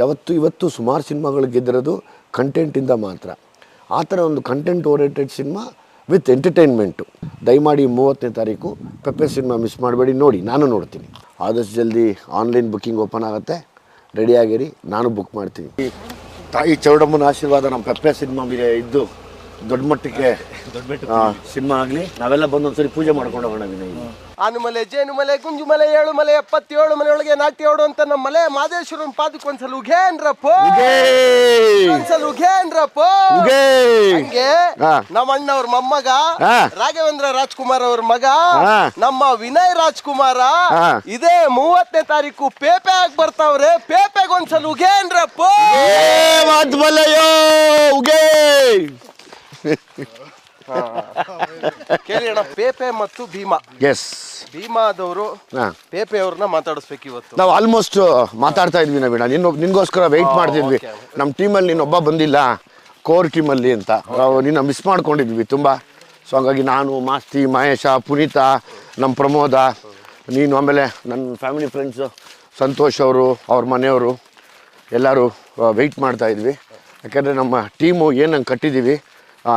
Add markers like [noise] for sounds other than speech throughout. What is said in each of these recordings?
ಯಾವತ್ತು ಇವತ್ತು ಸುಮಾರು ಸಿನಿಮಾಗಳು ಗೆದ್ದಿರೋದು ಕಂಟೆಂಟಿಂದ ಮಾತ್ರ. ಆ ಥರ ಒಂದು content oriented cinema with entertainment ದಯಮಾಡಿ ಮೂವತ್ತನೇ ತಾರೀಕು ಪೆಪ್ಪೆ ಸಿನಿಮಾ ಮಿಸ್ ಮಾಡಬೇಡಿ ನೋಡಿ ನಾನು ನೋಡ್ತೀನಿ. ಆದಷ್ಟು ಜಲ್ದಿ ಆನ್ಲೈನ್ ಬುಕ್ಕಿಂಗ್ ಓಪನ್ ಆಗುತ್ತೆ. ರೆಡಿಯಾಗಿರಿ ನಾನು ಬುಕ್ ಮಾಡ್ತೀನಿ. ಈ ತಾಯಿ ಚೌಡಮ್ಮನ ಆಶೀರ್ವಾದ ನಮ್ಮ ಪೆಪ್ಪೆ ಸಿನಿಮಾ ಮೇಲೆ ಇದ್ದು ದೊಡ್ಡ ಮಟ್ಟಕ್ಕೆ ಸಿನಿಮಾ ಆಗಲಿ. ನಾವೆಲ್ಲ ಬಂದು ಒಂದ್ಸರಿ ಪೂಜೆ ಮಾಡ್ಕೊಂಡು ಹೋಗೋಣ ವಿನಯ್. ಆನುಮಲೆ ಜೇನುಮಲೆ ಗುಂಜುಮಲೆ ಏಳುಮಲೆ ಎಪ್ಪತ್ತೇಳು ಮನೆಯೊಳಗೆ ಓಡು ಅಂತ ನಮ್ಮ ಮಲೆ ಮಾದೇಶ್ವರನ್ ಪಾದಕ್ಕೆ ಒಂದ್ಸಲ ಉಘೇನ್ರಪ್ಪ ಒಂದ್ಸಲ ಉಘೇನ್ರಪ್ಪ! ಹಂಗೆ. ನಮ್ಮ ಅಣ್ಣವ್ರ ಮೊಮ್ಮಗ ರಾಘವೇಂದ್ರ ರಾಜ್ಕುಮಾರ್ ಅವ್ರ ಮಗ ನಮ್ಮ ವಿನಯ್ ರಾಜ್ಕುಮಾರ. ಇದೇ ಮೂವತ್ತನೇ ತಾರೀಕು ಪೇಪೆ ಆಗಿ ಬರ್ತಾವ್ರೆ ಪೇಪೆಗೆ ಒಂದ್ಸಲ ಉಘೇನ್ರಪ್ಪ ಉಗೇ ಕೇಳಿ ಅಣ್ಣ ಪೇಪೆ ಮತ್ತು ಭೀಮಾ. ಎಸ್ ಭೀಮಾದವರು ಪೇಪೆ ಅವ್ರನ್ನ ಮಾತಾಡಿಸ್ಬೇಕು ಇವತ್ತು. ನಾವು ಆಲ್ಮೋಸ್ಟ್ ಮಾತಾಡ್ತಾ ಇದ್ವಿ ನವೀಣ. ನಿನ್ನ ನಿನ್ಗೋಸ್ಕರ ವೆಯ್ಟ್ ಮಾಡ್ತಿದ್ವಿ. ನಮ್ಮ ಟೀಮಲ್ಲಿ ನೀನೊಬ್ಬ ಬಂದಿಲ್ಲ ಕೋರ್ ಟೀಮಲ್ಲಿ ಅಂತ. ನಾವು ನಿನ್ನ ಮಿಸ್ ಮಾಡ್ಕೊಂಡಿದ್ವಿ ತುಂಬ. ಸೊ ಹಾಗಾಗಿ ನಾನು ಮಾಸ್ತಿ ಮಹೇಶ ಪುನೀತ ನಮ್ಮ ಪ್ರಮೋದ ನೀನು ಆಮೇಲೆ ನನ್ನ ಫ್ಯಾಮಿಲಿ ಫ್ರೆಂಡ್ಸು ಸಂತೋಷ್ ಅವರು ಅವ್ರ ಮನೆಯವರು ಎಲ್ಲರೂ ವೆಯ್ಟ್ ಮಾಡ್ತಾ ಇದ್ವಿ. ಯಾಕಂದ್ರೆ ನಮ್ಮ ಟೀಮು ಏನಂಗೆ ಕಟ್ಟಿದ್ದೀವಿ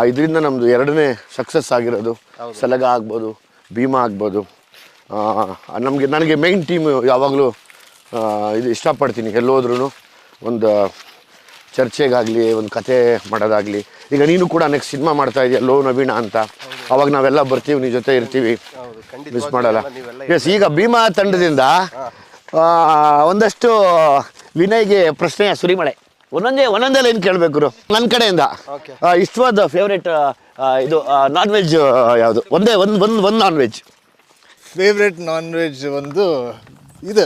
ಇದರಿಂದ ನಮ್ಮದು ಎರಡನೇ ಸಕ್ಸಸ್ ಆಗಿರೋದು. ಸಲಗ ಆಗ್ಬೋದು ಭೀಮಾ ಆಗ್ಬೋದು. ನಮಗೆ ನನಗೆ ಮೈನ್ ಟೀಮ್ ಯಾವಾಗಲೂ ಇದು ಇಷ್ಟಪಡ್ತೀನಿ ಎಲ್ಲೋದ್ರೂ ಒಂದು ಚರ್ಚೆಗಾಗಲಿ ಒಂದು ಕತೆ ಮಾಡೋದಾಗಲಿ. ಈಗ ನೀನು ಕೂಡ ನೆಕ್ಸ್ಟ್ ಸಿನಿಮಾ ಮಾಡ್ತಾ ಇದೆಯಾ ಲೋ ನವೀಣ ಅಂತ. ಅವಾಗ ನಾವೆಲ್ಲ ಬರ್ತೀವಿ ನಿನ್ನ ಜೊತೆ ಇರ್ತೀವಿ. ಮಿಸ್ ಮಾಡಲ್ಲ. ಎಸ್ ಈಗ ಭೀಮಾ ತಂಡದಿಂದ ಒಂದಷ್ಟು ವಿನಯ್ಗೆ ಪ್ರಶ್ನೆಯ ಸುರಿಮಳೆ. ಒಂದೊಂದೇ ಒಂದೊಂದೇ ಲೈನ್ ಕೇಳಬೇಕು ನನ್ನ ಕಡೆಯಿಂದ. ಇಷ್ಟವಾದ ಫೇವ್ರೇಟ್ ಇದು ನಾನ್ ವೆಜ್ ಯಾವುದು? ಒಂದೇ ಒಂದು ಒಂದು ಒಂದು non veg favourite non veg ಒಂದು ಇದು.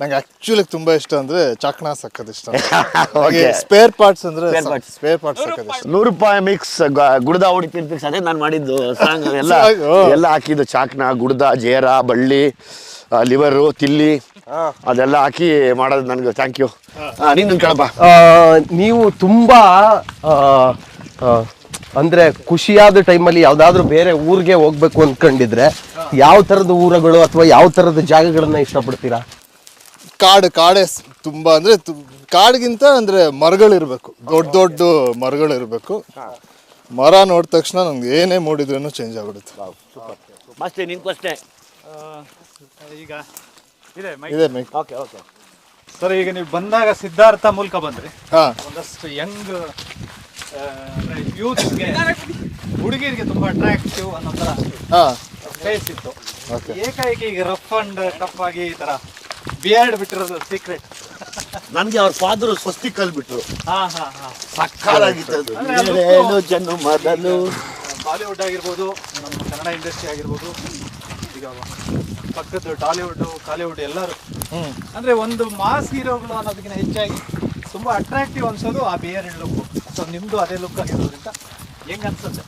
ನಂಗೆ ಆಕ್ಚುಲಿ ತುಂಬಾ ಇಷ್ಟ ಅಂದ್ರೆ ಚಾಕ್ನಾ ಸಕ್ಕದ ಇಷ್ಟ. [laughs] ಹಾಗೆ ಸ್ಪೇರ್ ಪಾರ್ಟ್ಸ್ ಅಂದ್ರೆ ಸ್ಪೇರ್ ಪಾರ್ಟ್ಸ್ ಸಕ್ಕತ್ ಇಷ್ಟ. ನೂರು ರೂಪಾಯಿ ಮಿಕ್ಸ್ ಗುಡ್ದ ಮಿಕ್ಸ್ ಅದೇ ನಾನು ಮಾಡಿದ್ದು ಸಾಂಗ್ ಎಲ್ಲ. ಎಲ್ಲ ಹಾಕಿದ್ದು ಚಾಕ್ನ ಗುಡ್ದ ಜೇರ ಬಳ್ಳಿ. ಲಿವರು ತಿಲ್ಲಿ ಅದೆಲ್ಲ ಹಾಕಿ ಮಾಡೋದು ನನಗೆ. ಥ್ಯಾಂಕ್ ಯು ನೀನು ಕೇಳಪ್ಪ ನೀವು ತುಂಬ ಅಂದ್ರೆ ಖುಷಿಯಾದ ಟೈಮಲ್ಲಿ ಯಾವುದಾದ್ರೂ ಬೇರೆ ಊರಿಗೆ ಹೋಗ್ಬೇಕು ಅಂದ್ಕೊಂಡಿದ್ರೆ ಯಾವ ಥರದ ಊರುಗಳು ಅಥವಾ ಯಾವ ಥರದ ಜಾಗಗಳನ್ನು ಇಷ್ಟಪಡ್ತೀರಾ? ಕಾಡು ಕಾಡೆ ತುಂಬ ಅಂದರೆ ಕಾಡ್ಗಿಂತ ಅಂದರೆ ಮರಗಳಿರಬೇಕು. ದೊಡ್ಡ ದೊಡ್ಡ ಮರಗಳಿರಬೇಕು. ಮರ ನೋಡಿದ ತಕ್ಷಣ ನಮ್ಗೆ ಏನೇ ಮೂಡಿದ್ರೂ ಚೇಂಜ್ ಆಗ್ಬಿಡುತ್ತೆ. ಮಸ್ತಿ ಪ್ರಶ್ನೆ ಈಗ ಇದೆ ಇದೆ ಓಕೆ ಓಕೆ ಸರ್ ಈಗ ನೀವು ಬಂದಾಗ ಸಿದ್ಧಾರ್ಥ ಮೂಲಕ ಬಂದ್ರಿ. ಹಾ. ಒಂದಷ್ಟು ಯಂಗ್ ಯೂತ್ಗೆ ಹುಡುಗಿರಿಗೆ ತುಂಬಾ ಅಟ್ರಾಕ್ಟಿವ್ ಅನ್ನೋ ತರ ಹಾ. ಫೇಸ್ ಇತ್ತು. Okay. ಏಕಾಏಕಿ ಈಗ ರಫ್ ಅಂಡ್ ಟಫ್ ಆಗಿ ಈ ತರ ಬಿಯರ್ಡ್ ಬಿಟ್ಟಿರೋದು ಸೀಕ್ರೆಟ್ ನನಗೆ ಅವ್ರ ಫಾದರ್ ಸ್ವಸ್ತಿ ಕಲ್ಬಿಟ್ರು. ಹಾ ಹಾ ಹಾ. ಮೊದಲು ಬಾಲಿವುಡ್ ಆಗಿರ್ಬೋದು ನಮ್ಮ ಕನ್ನಡ ಇಂಡಸ್ಟ್ರಿ ಆಗಿರ್ಬೋದು. ಈಗ ಪಕ್ಕದ ಟಾಲಿವುಡ್ ಕಾಲಿವುಡ್ ಎಲ್ಲರೂ. ಅಂದ್ರೆ ಒಂದು ಮಾಸ್ ಹೀರೋಗಳು ಅನ್ನೋದಕ್ಕಿಂತ ಹೆಚ್ಚಾಗಿ ತುಂಬಾ ಅಟ್ರಾಕ್ಟಿವ್ ಅನ್ಸೋದು ಆ ಬಿಯರ್ ಲುಕ್ ಸೊ ನಿಮ್ದು ಅದೇ ಲುಕ್ ಆಗಿರೋದ್ರಿಂದ ಹೆಂಗ್ ಅನ್ಸುತ್ತೆ?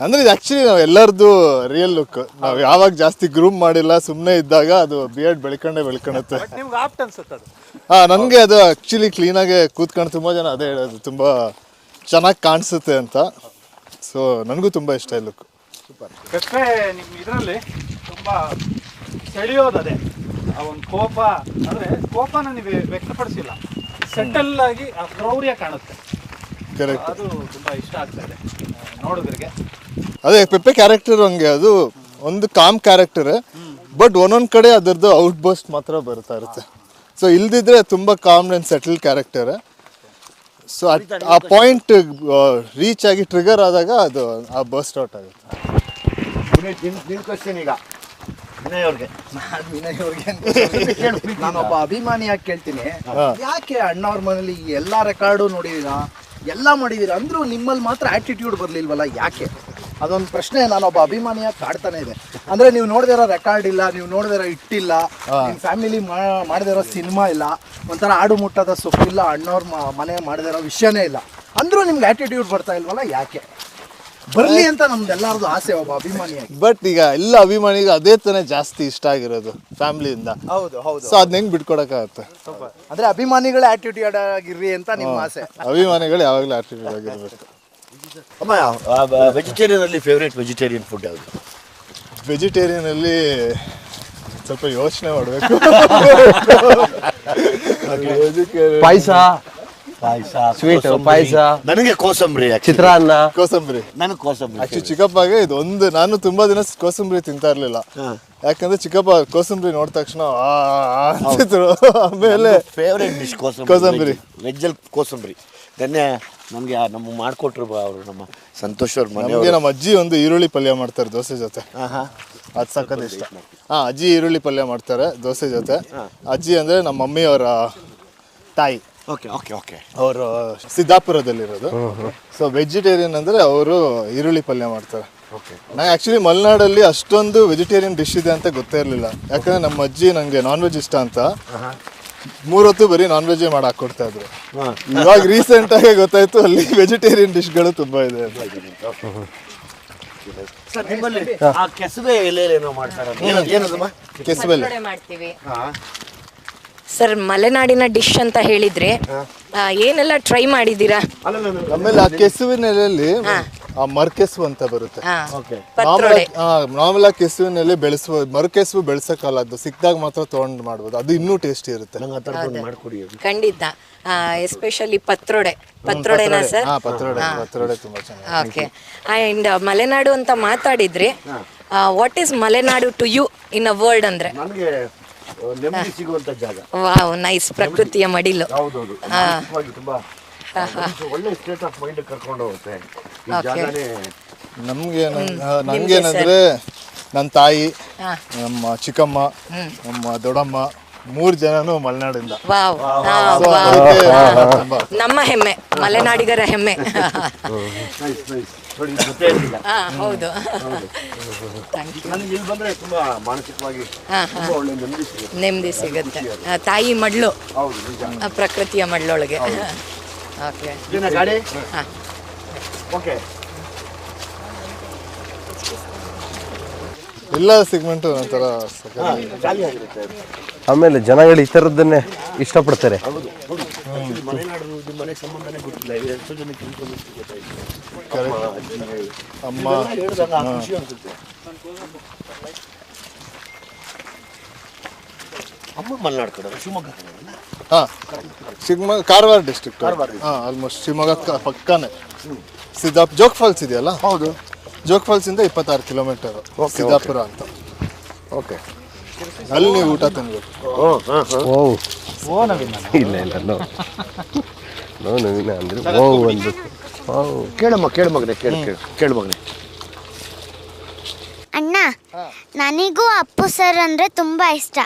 ಅಂದ್ರೆ ಇದು ಆಕ್ಚುಲಿ ನಾವು ಎಲ್ಲರದು ರಿಯಲ್ ಲುಕ್ ನಾವು ಯಾವಾಗ ಜಾಸ್ತಿ ಗ್ರೂಮ್ ಮಾಡಿಲ್ಲ ಸುಮ್ಮನೆ ಇದ್ದಾಗ ಅದು ಬಿಯರ್ಡ್ ಬೆಳ್ಕೊಂಡೇ ಬೆಳ್ಕೊಳುತ್ತೆ ಬಟ್ ನಿಮ್ಗೆ ಆಪ್ಟ್ ಅನ್ಸುತ್ತೆ ಅದು. ಹಾ ನನಗೆ ಅದು ಆಕ್ಚುಲಿ ಕ್ಲೀನಾಗೆ ಕೂತ್ಕೊಂಡು ತುಂಬ ಜನ ಅದೇ ಹೇಳೋದು ತುಂಬ ಚೆನ್ನಾಗಿ ಕಾಣಿಸುತ್ತೆ ಅಂತ. ಸೊ ನನಗೂ ತುಂಬ ಇಷ್ಟ ಈ ಲುಕ್ ಪೆಪ್ಪೆ ನಿಮ್ಮ ಇದರಲ್ಲಿ ತುಂಬಾ ಸೆಳೆಯೋದು ಅದೇ ಆ ಒಂದು ಕೋಪ ಅಂದ್ರೆ ಕೋಪನ ನೀವು ವ್ಯಕ್ತಪಡಿಸಿಲ್ಲ. ಸೆಟಲ್ ಆಗಿ ಆ ಕ್ರೌರ್ಯ ಕಾಣುತ್ತೆ. ಕರೆಕ್ಟ್ ಅದು ತುಂಬಾ ಇಷ್ಟ ಆಗ್ತಾ ಇದೆ ನೋಡೋದ್ರಿಗೆ ಅದೇ ಪೆಪ್ಪೆ ಕ್ಯಾರೆಕ್ಟರ್ ಹಂಗೆ ಅದು ಒಂದು ಕಾಮ್ ಕ್ಯಾರೆಕ್ಟರ್ ಬಟ್ ಒಂದೊಂದು ಕಡೆ ಅದರದ್ದು ಔಟ್ ಬಸ್ಟ್ ಮಾತ್ರ ಬರ್ತಾ ಇರುತ್ತೆ. ಸೊ ಇಲ್ದಿದ್ರೆ ತುಂಬ calm and settle character so ಆ ಪಾಯಿಂಟ್ ರೀಚ್ ಆಗಿ ಟ್ರಿಗರ್ ಆದಾಗ ಅದು ಆ ಬಸ್ಟ್ ಔಟ್ ಆಗುತ್ತೆ. ನಿನ್ ವಿನಯ್ ಅವ್ರಿಗೆ ನಾನೊಬ್ಬ ಅಭಿಮಾನಿಯಾಗಿ ಕೇಳ್ತೀನಿ. ಯಾಕೆ ಅಣ್ಣವ್ರ ಮನೇಲಿ ಎಲ್ಲಾ ರೆಕಾರ್ಡು ನೋಡಿದೀರಾ? ಎಲ್ಲ ಮಾಡಿದೀರಾ? ಅಂದ್ರೂ ನಿಮ್ಮಲ್ಲಿ ಮಾತ್ರ ಆಟಿಟ್ಯೂಡ್ ಬರ್ಲಿಲ್ವಲ್ಲ ಯಾಕೆ? ಅದೊಂದು ಪ್ರಶ್ನೆ ನಾನೊಬ್ಬ ಅಭಿಮಾನಿಯಾಗಿ ಕಾಡ್ತಾನೆ ಇದೆ. ಅಂದ್ರೆ ನೀವು ನೋಡಿದಿರೋ ರೆಕಾರ್ಡ್ ಇಲ್ಲ ನೀವು ನೋಡಿದಿರೋ ಇಟ್ಟಿಲ್ಲ ನಿಮ್ಮ ಫ್ಯಾಮಿಲಿ ಮಾಡದಿರೋ ಸಿನಿಮಾ ಇಲ್ಲ ಒಂಥರ ಆಡು ಮುಟ್ಟದ ಸೊಪ್ಪಿಲ್ಲ ಅಣ್ಣವ್ರ ಮನೆ ಮಾಡದಿರೋ ವಿಷಯನೇ ಇಲ್ಲ. ಅಂದ್ರೂ ನಿಮ್ಗೆ ಆಟಿಟ್ಯೂಡ್ ಬರ್ತಾ ಇಲ್ವಲ್ಲ ಯಾಕೆ? ಬರ್ಲಿ ಅಂತ ನಮ್ದೆಲ್ಲರದು ಆಸೆ ಒಬ್ಬ ಅಭಿಮಾನಿಯಾಗಿ ಬಟ್ ಈಗ ಎಲ್ಲ ಅಭಿಮಾನಿಗೆ ಅದೇ ತಾನೇ ಜಾಸ್ತಿ ಇಷ್ಟ ಆಗಿರೋದು ಫ್ಯಾಮಿಲಿಯಿಂದ ಹೌದು ಹೌದು. ಸೊ ಅದನ್ನ ಹೆಂಗ್ ಬಿಟ್ಕೊಡಕ್ಕಾಗತ್ತೆ? ಅಂದ್ರೆ ಅಭಿಮಾನಿಗಳ ಆಟಿಟ್ಯೂಡ್ ಆಗಿರ್ರಿ ಅಂತ ನಿಮ್ಮ ಆಸೆ. ಅಭಿಮಾನಿಗಳು ಯಾವಾಗಲೂ ಆಟಿಟ್ಯೂಡ್ ಆಗಿರ್ಬೇಕು. ಅಮ್ಮ ವೆಜಿಟೇರಿಯನ್ ಅಲ್ಲಿ ಫೇವ್ರೇಟ್ ವೆಜಿಟೇರಿಯನ್ ಫುಡ್ ಯಾವುದು? ವೆಜಿಟೇರಿಯನ್ ಅಲ್ಲಿ ಸ್ವಲ್ಪ ಯೋಚನೆ ಮಾಡಬೇಕು. [laughs] ಪಾಯಸ? ಸ್ವೀಟ್ ಪಾಯಸ. ನನಗೆ ಕೋಸಂಬರಿ ಚಿತ್ರಾನ್ನ. ಕೋಸಂಬರಿ. ನನಗೆ ಕೋಸಂಬರಿ ಆಕ್ಚುಲಿ ಚಿಕ್ಕಪ್ಪಗೆ ಇದು ಒಂದು ನಾನು ತುಂಬಾ ದಿನ ಕೋಸಂಬರಿ ತಿಂತಾ ಇರ್ಲಿಲ್ಲ. ಯಾಕಂದ್ರೆ ಚಿಕ್ಕಪ್ಪ ಕೋಸಂಬರಿ ನೋಡಿದ ತಕ್ಷಣ ಆ, ಆ ಅಂತಿದ್ರು ಆಮೇಲೆ ಫೇವ್ರೇಟ್ ಡಿಶ್ ಕೋಸಂಬರಿ. ಕೋಸಂಬರಿ. ವೆಜ್ಜಲ್ಲಿ ಕೋಸಂಬರಿ. ಧನ್ಯ ನಮಗೆ ನಮ್ಮ ಮಾಡಿಕೊಟ್ರು ಅವರು ನಮ್ಮ ಸಂತೋಷ್ ಅವ್ರ ಮನೆಗೆ ನಮ್ಮ ಅಜ್ಜಿ ಒಂದು ಈರುಳ್ಳಿ ಪಲ್ಯ ಮಾಡ್ತಾರೆ ದೋಸೆ ಜೊತೆ. ಅದು ಸಾಕದ ಇಷ್ಟ. ಹಾ ಅಜ್ಜಿ ಈರುಳ್ಳಿ ಪಲ್ಯ ಮಾಡ್ತಾರೆ ದೋಸೆ ಜೊತೆ. ಅಜ್ಜಿ ಅಂದ್ರೆ ನಮ್ಮ ಮಮ್ಮಿಯವರ ತಾಯಿ. ಓಕೆ ಓಕೆ ಓಕೆ ಅವರು ಸಿದ್ದಾಪುರದಲ್ಲಿರೋದು. ಸೊ ವೆಜಿಟೇರಿಯನ್ ಅಂದ್ರೆ ಅವರು ಈರುಳ್ಳಿ ಪಲ್ಯ ಮಾಡ್ತಾರೆ. ನಾ ಆಕ್ಚುಲಿ ಮಲೆನಾಡಲ್ಲಿ ಅಷ್ಟೊಂದು ವೆಜಿಟೇರಿಯನ್ ಡಿಶ್ ಇದೆ ಅಂತ ಗೊತ್ತೇ ಇರಲಿಲ್ಲ. ಯಾಕಂದ್ರೆ ನಮ್ಮ ಅಜ್ಜಿ ನನಗೆ ನಾನ್ ವೆಜ್ ಇಷ್ಟ ಅಂತ. ಮೂರೊತ್ತು ಬರೀ ನಾನ್ ವೆಜ್ ಮಾಡಿ ಹಾಕೊಡ್ತಾ ಇದ್ರು. ಇವಾಗ ರೀಸೆಂಟ್ ಆಗಿ ಗೊತ್ತಾಯ್ತು ಅಲ್ಲಿ ವೆಜಿಟೇರಿಯನ್ ಡಿಶ್ಗಳು ತುಂಬಾ ಇದೆ ಸರ್ ನಿಮ್ಮಲ್ಲಿ ಆ ಕೆಸುವೆ ಎಲೆಲೇನೋ ಮಾಡ್ತಾರೆ ಏನದಮ್ಮ ಕೆಸುವೆಲೆ. ಪತ್ರೊಡೆ ಮಾಡ್ತೀವಿ. ಸರ್ ಮಲೆನಾಡಿನ ಡಿಶ್ ಅಂತ ಹೇಳಿದ್ರೆ ಆ, ಏನೆಲ್ಲ ಟ್ರೈ ಮಾಡಿದ್ದೀರಾ? ಆಮೇಲೆ ಆ ಕೆಸುವಿನ ಎಲೆಯಲ್ಲಿ ಆ ಮರ್ಕೆಸು ಅಂತ ಬರುತ್ತೆ. ಹಾ, ಪತ್ರೊಡೆ. ನಾರ್ಮಲ್ ಆಗಿ ಕೆಸುವಿನಲ್ಲಿ ಬೆಳೆಸುವ ಮರ್ಕೆಸು ಬೆಳೆಸಕ್ಕಲ್ಲ ಅದು ಸಿಕ್ಕಿದಾಗ ಮಾತ್ರ ತೊಗೊಂಡು ಮಾಡ್ಬೋದು. ಅದು ಇನ್ನೂ ಟೇಸ್ಟಿ ಇರುತ್ತೆ. ನಂಗೆ ಆ ಥರದ್ದು ಮಾಡಿಕೊಡಿ ಖಂಡಿತ. ಎಸ್ಪೆಷಲಿ ಪತ್ರೊಡೆ. ಪತ್ರೊಡೆನಾ ಸರ್? ಹಾ ಪತ್ರೊಡೆ. ಪತ್ರೊಡೆ ತುಂಬಾ ಚೆನ್ನಾಗಿ ಓಕೆ. ಅಂಡ್ ಮಲೆನಾಡು ಅಂತ ಮಾತಾಡಿದ್ರಿ what is Malenadu to you in a world ಅಂದ್ರೆ? ನನಗೆ ನೆಮ್ಮದಿ ಸಿಗುವಂತ ಜಾಗ. ವಾವ್ ನೈಸ್ ಪ್ರಕೃತಿಯ ಮಡಿಲು. ಹೌದೌದು. ಮಾನಸಿಕವಾಗಿ ತುಂಬಾ ಒಳ್ಳೆ ಸ್ಟೇಟ್ ಆಫ್ ಮೈಂಡ್ ಕರ್ಕೊಂಡು ಹೋಗುತ್ತೆ. ಈ ಜಾಗನೇ ನಮ್ಗೆ ನಂಗೇನಂದ್ರೆ ನನ್ನ ತಾಯಿ ನಮ್ಮ ಚಿಕ್ಕಮ್ಮ ನಮ್ಮ ದೊಡ್ಡಮ್ಮ ಮೂರ್ ಜನನು ಮಲೆನಾಡಿಂದ. ನಮ್ಮ ಹೆಮ್ಮೆ ಮಲೆನಾಡಿಗರ ಹೆಮ್ಮೆ. [laughs] ಇದು ಗೊತ್ತೇ ಇರಲಿಲ್ಲ ಹಾ ಹೌದು. ನನಗೆ ಇಲ್ಲಿ ಬಂದ್ರೆ ತುಂಬಾ ಮಾನಸಿಕವಾಗಿ ಹಾ, ತುಂಬಾ ಒಳ್ಳೆ ನೆಮ್ಮದಿ ಸಿಗುತ್ತೆ. ನೆಮ್ಮದಿ ಸಿಗುತ್ತೆ. ಆ, ತಾಯಿ ಮಡ್ಲು ಹೌದು ನಿಜ. ಆ, ಪ್ರಕೃತಿಯ ಮಡ್ಲೊಳಗೆ ಓಕೆ ಇದೇನಾ ಗಾಡಿ? ಹಾ. ಓಕೆ. ಎಲ್ಲ ಸಿಗ್ಮೆಂಟು ಒಂಥರ ಸಖತ್. ಖಾಲಿ ಆಗಿರುತ್ತೆ. ಆಮೇಲೆ ಜನಗಳು ಈ ಥರದ್ದನ್ನೇ ಇಷ್ಟಪಡ್ತಾರೆ. ಅಮ್ಮ, ಮಲೆನಾಡು ಕಡೆ ಶಿವಮೊಗ್ಗ? ಹಾ ಶಿವಮೊಗ್ಗ ಕಾರವಾರ ಡಿಸ್ಟ್ರಿಕ್ಟ್ ಹಾ ಆಲ್ಮೋಸ್ಟ್ ಶಿವಮೊಗ್ಗ ಕ- ಪಕ್ಕನೇ. ಸಿದ್ದಾಪ್ ಜೋಗ್ ಫಾಲ್ಸ್ ಇದೆಯಲ್ಲ? ಹೌದು. ಜೋಗ್ ಫಾಲ್ಸ್ ಇಂದ ಇಪ್ಪತ್ತಾರು ಕಿಲೋಮೀಟರ್ ಸಿದ್ದಾಪುರ ಅಂತ. ಓಕೆ ಅಲ್ಲಿ ಊಟ ತಿನ್ಬೇಕು. ಇಲ್ಲ ಇಲ್ಲ ನೋ. ನೋ ನವೀನ ಅಂದ್ರೆ ಓ ಒಂದು. ಓ. ಕೇಳಮ್ಮ ಕೇಳು ಮಗನೆ ಕೇಳು ಕೇಳು ಕೇಳು ಮಗನೆ. ಅಣ್ಣ ನನಗೂ ಅಪ್ಪು ಸರ್ ಅಂದ್ರೆ ತುಂಬಾ ಇಷ್ಟ.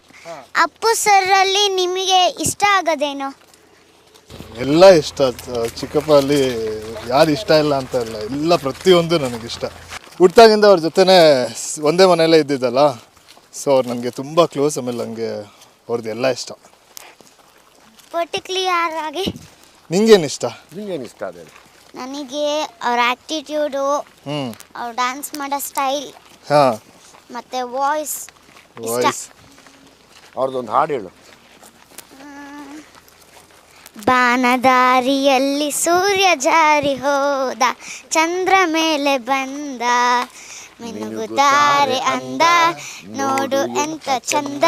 ಅಪ್ಪು ಸರ್ ಅಲ್ಲಿ ನಿಮಗೆ ಇಷ್ಟ ಆಗೋದೇನು? ಎಲ್ಲ ಇಷ್ಟ. ಚಿಕ್ಕಪ್ಪ ಅಲ್ಲಿ ಯಾರು ಇಷ್ಟ ಇಲ್ಲ ಅಂತ ಇಲ್ಲ. ಎಲ್ಲ ಪ್ರತಿಯೊಂದು ನನಗಿಷ್ಟ. ಹುಟ್ಟಾಗಿಂದ ಅವ್ರ ಜೊತೆನೇ ಒಂದೇ ಮನೆಯಲ್ಲೇ ಇದ್ದಿದ್ದಲ್ಲ. ಸೊ ಅವ್ರು ನನಗೆ ತುಂಬ ಕ್ಲೋಸ್ ಆಮೇಲೆ ನನಗೆ ಅವ್ರದ್ದು ಎಲ್ಲ ಇಷ್ಟ. ಪರ್ಟಿಕ್ಯುಲರ್ ಆಗಿ ನಿಂಗೇನು ಇಷ್ಟ? ನಿಂಗೇನು ಇಷ್ಟ ಅದೇ ನನಗೆ ಅವ್ರ ಆ್ಯಟಿಟ್ಯೂಡು ಹ್ಞೂ ಅವ್ರು ಡ್ಯಾನ್ಸ್ ಮಾಡೋ ಸ್ಟೈಲ್ ಹಾಂ. ಮತ್ತು ವಾಯ್ಸ್ ಇಷ್ಟ. ವಾಯ್ಸ್ ಅವ್ರದ್ದೊಂದು ಹಾಡು ಹೇಳು. ಬಾನದಾರಿಯಲ್ಲಿ ಸೂರ್ಯ ಜಾರಿ ಹೋದ ಚಂದ್ರ ಮೇಲೆ ಬಂದ ಮಿನುಗುತ್ತಾರೆ ಅಂದ. ನೋಡು ಎಂತ ಚಂದ.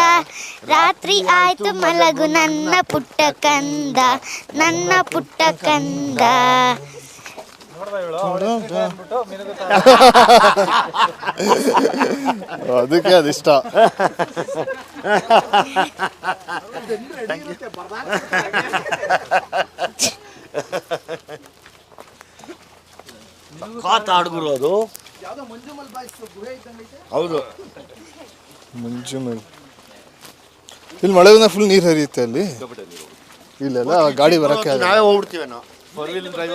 ರಾತ್ರಿ ಆಯ್ತು ಮಲಗು ನನ್ನ ಪುಟ್ಟ ಕಂದ. ನನ್ನ ಪುಟ್ಟ ಕಂದ. ಅದಕ್ಕೆ ಅದಿಷ್ಟ. ಕಾತ ಹಾಡುಗರು ಅದು. ಹೌದು. ಮುಂಚೆ ಇಲ್ಲಿ ಮಳೆ ಬಂದಾಗ ಫುಲ್ ನೀರು ಹರಿಯುತ್ತೆ ಅಲ್ಲಿ? ಇಲ್ಲೆಲ್ಲ ಗಾಡಿ ಬರಕ್ಕೆ ಆಗಲ್ಲ. ನಾವೇ ಹೋಗ್ಬಿಡ್ತೀವಿ four wheel drive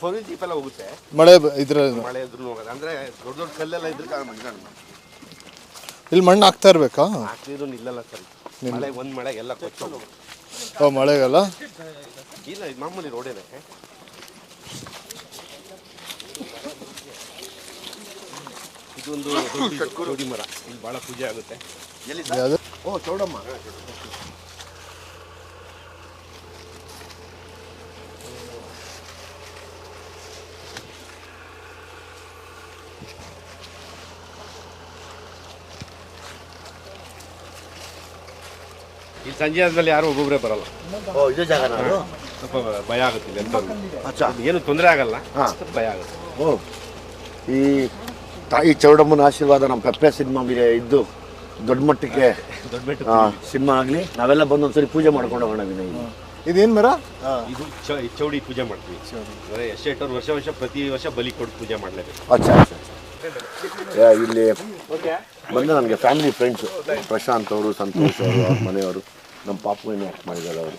four wheel jeep ಎಲ್ಲ ಹೋಗುತ್ತೆ. ಮಳೆ ಬ- ಇದ್ರ ಮಳೆ ಇದ್ರು ಹೋಗೋದು. ಅಂದ್ರೆ ದೊಡ್ಡ ದೊಡ್ಡ ಕಲ್ಲೆಲ್ಲ ಇದ್ರೆ ಇಲ್ಲಿ ಮಣ್ಣು ಹಾಕ್ತಾ ಇರ್ಬೇಕಾ? ಹಾಕ್ತಿದ್ರು ನಿಲ್ಲಲ್ಲ ಸರ್. ಮಳೆ ಒಂದು ಮಳೆ ಎಲ್ಲ ಕೊಚ್ಚೋದು ಓ ಮಳೆಗಾಲ ಇಲ್ಲ ಇದು ಮಾಮೂಲಿ ರೋಡೇನೆ ಇದೊಂದು ಚೌಡಿ ಮರ. ಇಲ್ಲಿ ಬಹಳ ಪೂಜೆ ಆಗುತ್ತೆ. ಯಾವುದು? ಓ ಚೌಡಮ್ಮ. ಇಲ್ಲಿ ಸಂಜೆ ಆದ್ಮೇಲೆ ಯಾರು ಒಬ್ಬೊಬ್ರೆ ಬರಲ್ಲ. ಓ ಇದೇ ಜಾಗ ನಾನು? ಸ್ವಲ್ಪ ಭಯ ಆಗುತ್ತೆ ಇಲ್ಲಿ. ಅಚ್ಚಾ ಏನು ತೊಂದರೆ ಆಗಲ್ಲ. ಸ್ವಲ್ಪ ಭಯ ಆಗುತ್ತೆ. ಓ ಈ ತಾಯಿ ಚೌಡಮ್ಮನ ಆಶೀರ್ವಾದ ನಮ್ಮ ಪೆಪ್ಪೆ ಸಿನಿಮಾ ಮೇಲೆ ಇದ್ದು ದೊಡ್ಡ ಮಟ್ಟಕ್ಕೆ ಸಿನಿಮಾ ಆಗಲಿ ನಾವೆಲ್ಲ ಬಂದು ಒಂದ್ಸರಿ ಪೂಜೆ ಮಾಡ್ಕೊಂಡು ಹೋಗೋಣ ವಿನಯ್. ಇದೇನ್ ಮರ ಇದು ಚ ಈ ಚೌಡಿ ಪೂಜೆ ಮಾಡ್ತೀವಿ. ಅಂದರೆ ಎಷ್ಟೆಟ್ಟವ್ರು ವರ್ಷ ವರ್ಷ ಪ್ರತಿ ವರ್ಷ ಬಲಿ ಕೊಟ್ಟು ಪೂಜೆ ಮಾಡಲೇಬೇಕು. ಅಚ್ಚಾ ಅಚ್ಚಾ ಯಾ, ಇಲ್ಲಿ ಬಂದು ನನಗೆ ಫ್ಯಾಮಿಲಿ ಫ್ರೆಂಡ್ಸು ಪ್ರಶಾಂತ್ ಅವರು ಸಂತೋಷ್ ಅವರು ಅವ್ರ ಮನೆಯವರು ನಮ್ಮ ಪಾಪು ಏನು ಆ್ಯಕ್ಟ್ ಮಾಡಿದ್ದಾರೆ ಅವರು.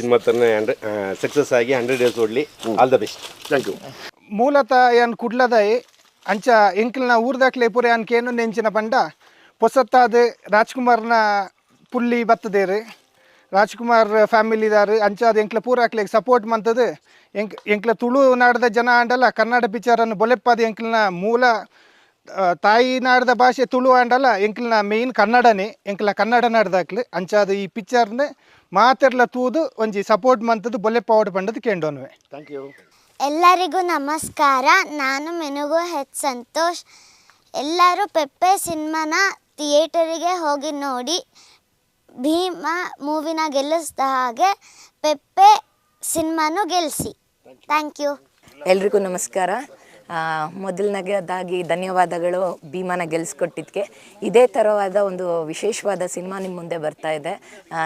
cinema success ಆಗಿ hundred days ಓಡ್ಲಿ. All the best thank you ಮೂಲತಃ ಏನು ಕುಡ್ಲದಾಯಿ ಅಂಚ ಎಂಕ್ಲ್ನ ಊರ್ದಾಕ್ಲೆ ಪುರೆ ಅನ್ಕೇನು ನೆಂಚಿನ ಪಂಡ ಪೊಸತ್ತಾದ ರಾಜ್ಕುಮಾರ್ನ ಪುಲ್ಲಿ ಬತ್ತದೇರಿ ರಾಜ್ಕುಮಾರ್ ಫ್ಯಾಮಿಲಿದಾರು ಅದು ಎಂಕ್ಲ ಪೂರಾಕ್ಲೆ ಸಪೋರ್ಟ್ ಮಂತದ್ದು ಎಂಕ್ ಎಂಕ್ಲ ತುಳು ನಾಡದ ಜನ ಆಂಡಲ್ಲ ಕನ್ನಡ ಪಿಕ್ಚರನ್ನು ಬೊಲೆಪ್ಪಾದ ಎಂಕ್ಲನ ಮೂಲ ತಾಯಿ ನಾಡದ ಭಾಷೆ ತುಳು ಆಂಡಲ್ಲ ಎಂಕ್ಲನ ಮೇಯ್ನ್ ಕನ್ನಡನೇ ಎಂಕ್ಲ ಕನ್ನಡ ನಾಡ್ದಾಕ್ಲು ಅಂಚಾದ ಈ ಪಿಕ್ಚರ್ನ ಮಾತೆರ್ಲ ತೂದು ಒಂಜಿ ಸಪೋರ್ಟ್ ಮಂತದು ಪೌಡರ್ ಪಂಡದು ಕೇಂಡೋನ್ವೆ. ಥ್ಯಾಂಕ್ ಯು ಎಲ್ಲರಿಗೂ ನಮಸ್ಕಾರ. ನಾನು ಮೆನುಗು ಹೆಚ್ ಸಂತೋಷ್. ಎಲ್ಲರೂ ಪೆಪ್ಪೆ ಸಿನಿಮಾನ ಥಿಯೇಟರಿಗೆ ಹೋಗಿ ನೋಡಿ ಭೀಮ ಮೂವಿನ ಗೆಲ್ಲಿಸಿದ ಹಾಗೆ ಪೆಪ್ಪೆ ಸಿನಿಮಾನು ಗೆಲ್ಲಿಸಿ ಥ್ಯಾಂಕ್ ಯು ಎಲ್ರಿಗೂ ನಮಸ್ಕಾರ. ಮೊದಲನೇದಾಗಿ ಧನ್ಯವಾದಗಳು ಭೀಮನ ಗೆಲ್ಸ್ಕೊಟ್ಟಿದ್ದಕ್ಕೆ ಇದೇ ಥರವಾದ ಒಂದು ವಿಶೇಷವಾದ ಸಿನಿಮಾ ನಿಮ್ಮ ಮುಂದೆ ಬರ್ತಾ ಇದೆ.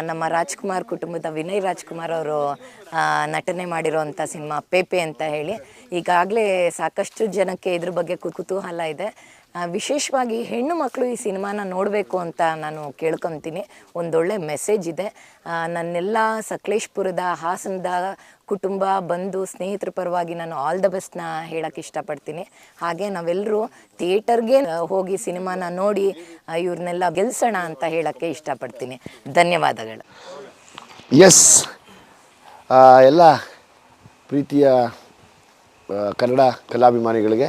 ನಮ್ಮ ರಾಜ್ಕುಮಾರ್ ಕುಟುಂಬದ ವಿನಯ್ ರಾಜ್ಕುಮಾರ್ ಅವರು ನಟನೆ ಮಾಡಿರೋವಂಥ ಸಿನಿಮಾ ಪೇಪೆ ಅಂತ ಹೇಳಿ. ಈಗಾಗಲೇ ಸಾಕಷ್ಟು ಜನಕ್ಕೆ ಇದ್ರ ಬಗ್ಗೆ ಕುತೂಹಲ ಇದೆ. ವಿಶೇಷವಾಗಿ ಹೆಣ್ಣು ಮಕ್ಕಳು ಈ ಸಿನಿಮಾನ ನೋಡಬೇಕು ಅಂತ ನಾನು ಕೇಳ್ಕೊತೀನಿ. ಒಂದೊಳ್ಳೆ ಮೆಸೇಜ್ ಇದೆ. ನನ್ನೆಲ್ಲ ಸಕಲೇಶ್ಪುರದ ಹಾಸನದ ಕುಟುಂಬ, ಬಂಧು, ಸ್ನೇಹಿತರ ಪರವಾಗಿ ನಾನು ಆಲ್ ದ ಬೆಸ್ಟ್ನ ಹೇಳಕ್ಕೆ ಇಷ್ಟಪಡ್ತೀನಿ. ಹಾಗೆ ನಾವೆಲ್ಲರೂ ಥಿಯೇಟರ್ಗೆ ಹೋಗಿ ಸಿನಿಮಾನ ನೋಡಿ ಇವ್ರನ್ನೆಲ್ಲ ಗೆಲ್ಸೋಣ ಅಂತ ಹೇಳಕ್ಕೆ ಇಷ್ಟಪಡ್ತೀನಿ. ಧನ್ಯವಾದಗಳು. ಎಸ್ ಎಲ್ಲ ಪ್ರೀತಿಯ ಕನ್ನಡ ಕಲಾಭಿಮಾನಿಗಳಿಗೆ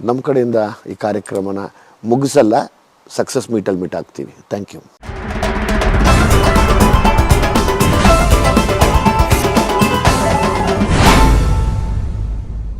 ನಮ್ಮ ಕಡೆಯಿಂದ ಈ ಕಾರ್ಯಕ್ರಮನ ಮುಗಿಸಲ್ಲ ಸಕ್ಸಸ್ ಮೀಟಲ್ಲಿ ಮೀಟ್ ಆಗ್ತೀವಿ ಥ್ಯಾಂಕ್ ಯು